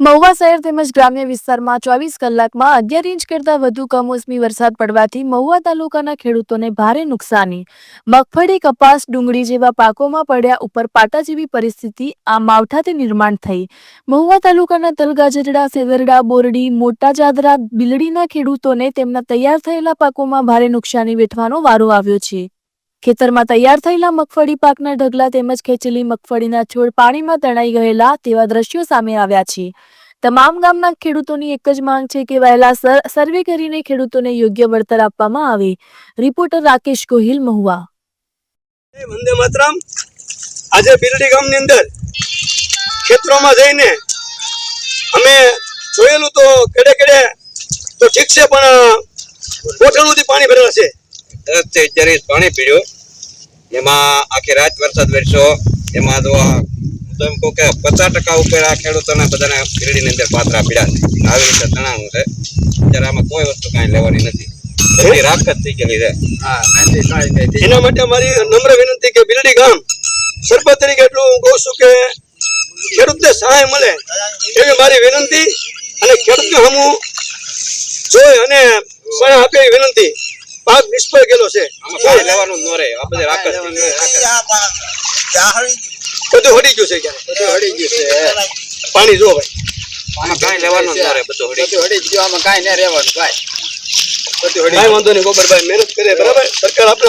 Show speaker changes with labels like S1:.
S1: મહુવા શહેર તેમજ ગ્રામ્ય વિસ્તારમાં ચોવીસ કલાકમાં અગિયાર ઇંચ કરતાં વધુ કમોસમી વરસાદ પડવાથી મહુવા તાલુકાના ખેડૂતોને ભારે નુકસાની. મગફળી, કપાસ, ડુંગળી જેવા પાકોમાં પડ્યા ઉપર પાટા જેવી પરિસ્થિતિ આ માવઠાથી નિર્માણ થઈ. મહુવા તાલુકાના તલગાજરડા, સેદરડા, બોરડી, મોટા જાદરા, બિલડીના ખેડૂતોને તેમના તૈયાર થયેલા પાકોમાં ભારે નુકસાની વેઠવાનો વારો આવ્યો છે. ખેતરમાં તૈયાર થયેલા મગફળી પાકના ઢગલા તેમજ ખેંચેલી મગફળીના છોડ પાણીમાં તણાઈ ગયેલા તેવા દ્રશ્યો સામે આવ્યા છે. તમામ ગામના ખેડૂતોની એક જ માંગ છે કે વહેલા સર- સર્વે કરીને ખેડૂતોને યોગ્ય વળતર આપવામાં આવે. રિપોર્ટર રાકેશ ગોહિલ, મહુવા.
S2: વંદે માતરમ. આજે બિરડી ગામની અંદર ખેતરોમાં જઈને અમે જોયેલું તો કેડે કેડે તો ઠીક છે, પણ કોઠણ સુધી પાણી ભરેલા છે.
S3: દસથી અગિયાર પાણી પીડ્યું. એમાં આખી રાત વરસાદ વરસ્યો. એમાં તો તો એમ કહું કે પચાસ ટકા ઉપર આ ખેડૂતોને બધાને શેરડીની અંદર પાત્રા પીડા છે. આવી રીતે તણાવું છે. અત્યારે આમાં કોઈ વસ્તુ કાંઈ લેવાની નથી. બધી રાખ જ થઈ ગયેલી છે.
S2: એના માટે મારી નમ્ર વિનંતી કે બિરડી ગામ સરપંચ તરીકે એટલું હું કહું છું કે ખેડૂતને સહાય મળે એવી મારી વિનંતી. અને ખેડૂતને હમું જોઈ અને સહાય આપે વિનંતી. પાક નિષ્ફળ ગયેલો છે.
S3: આમાં કાંઈ લેવાનું ન રહે. આ બધી રાખ જ થઈ ગઈ છે.
S2: બધું હડી ગયું છે. પાણી જો ભાઈ.
S3: આમાં કાંઈ લેવાનું ન રહે બધું હડી ગયું.
S2: કાંઈ વાંધો નહીં ગોબરભાઈ મહેનત કરે બરાબર? સરકાર આપણે